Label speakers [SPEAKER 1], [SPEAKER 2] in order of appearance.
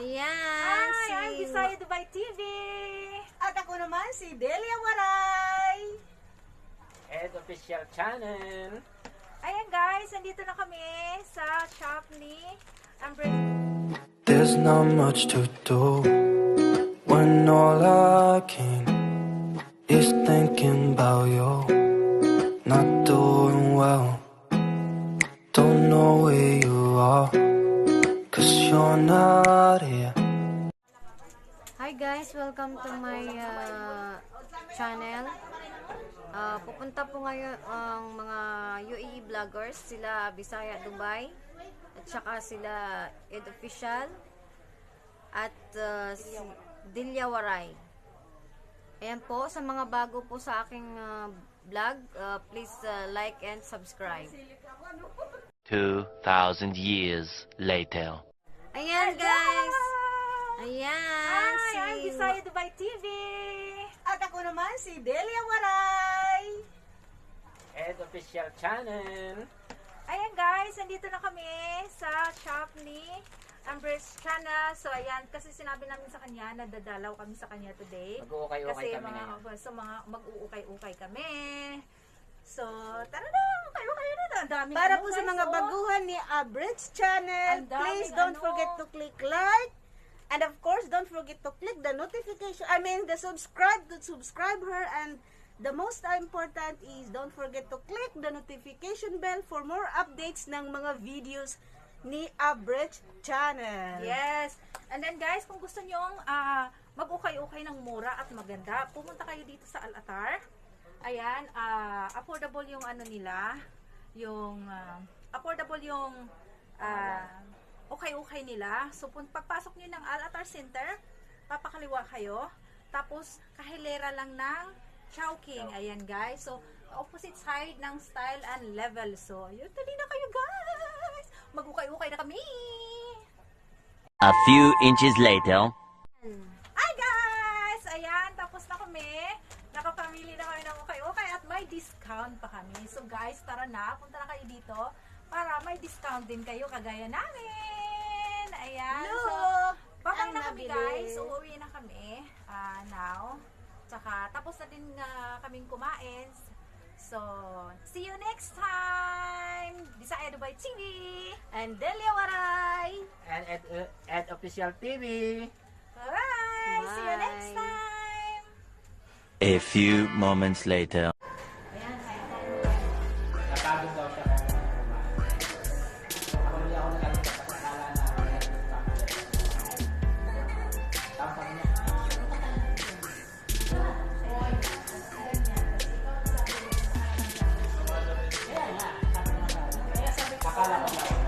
[SPEAKER 1] Ayan,
[SPEAKER 2] Hi,
[SPEAKER 1] si...
[SPEAKER 2] I'm Bisaya Dubai TV.
[SPEAKER 3] At ako naman si Delia Waray.
[SPEAKER 4] Ed Official Channel.
[SPEAKER 2] Ayan guys, nandito na kami sa shop ni Umbrella.
[SPEAKER 5] There's not much to do when all I can is thinking about you. Not doing well, don't know where you are, cause you're not
[SPEAKER 1] guys, welcome to my uh, channel. Uh, pupunta po ngayon ang mga UAE vloggers, sila Bisaya Dubai, at saka sila Ed Official, at uh, si Dilya Waray. Ayan po, sa mga bago po sa aking uh, vlog, uh, please uh, like and subscribe.
[SPEAKER 6] 2,000 years later.
[SPEAKER 1] Ayan guys! Ayan!
[SPEAKER 2] Bisaya Dubai TV.
[SPEAKER 3] At ako naman si Delia Waray.
[SPEAKER 4] Ed Official Channel.
[SPEAKER 2] Ayan guys, nandito na kami sa shop ni Umbrella Channel. So ayan, kasi sinabi namin sa kanya na dadalaw kami sa kanya today.
[SPEAKER 4] Mag-uukay-ukay
[SPEAKER 2] Kasi
[SPEAKER 4] kami
[SPEAKER 2] mga,
[SPEAKER 4] ngayon.
[SPEAKER 2] so mga mag-uukay-ukay kami. So, tara na, kayo-kayo na. Ang daming
[SPEAKER 3] Para
[SPEAKER 2] ano,
[SPEAKER 3] po sa mga
[SPEAKER 2] oh.
[SPEAKER 3] baguhan ni Abridge Channel, please don't
[SPEAKER 2] ano.
[SPEAKER 3] forget to click like. And of course, don't forget to click the notification, I mean the subscribe to subscribe her and the most important is don't forget to click the notification bell for more updates ng mga videos ni Abridge Channel.
[SPEAKER 2] Yes. And then guys, kung gusto nyong ah, mag-ukay-ukay ng mura at maganda, pumunta kayo dito sa Alatar. Ayan, ah, affordable yung ano nila, yung ah, affordable yung ah, ukay-ukay nila. So pun pagpasok niyo ng Alatar Center, papakaliwa kayo. Tapos kahilera lang ng Chowking. Ayan guys. So opposite side ng style and level. So, yun, dali na kayo guys. Mag-ukay-ukay na kami.
[SPEAKER 6] A few inches later.
[SPEAKER 2] Hi guys! Ayan, tapos na kami. Nakapamili na kami ng ukay-ukay at may discount pa kami. So guys, tara na. Punta na kayo dito para may discount din kayo kagaya namin. Ayan. So,
[SPEAKER 3] Look!
[SPEAKER 2] babang
[SPEAKER 3] Ang
[SPEAKER 2] na kami guys. Uuwi na kami ah, now. Tsaka tapos na din na kaming kumain. So, see you next time! Bisaya Dubai TV!
[SPEAKER 3] And Delia Waray.
[SPEAKER 4] And Ed, uh, Ed Official TV.
[SPEAKER 2] Bye! See you next time!
[SPEAKER 6] A few moments later.
[SPEAKER 4] Para, para.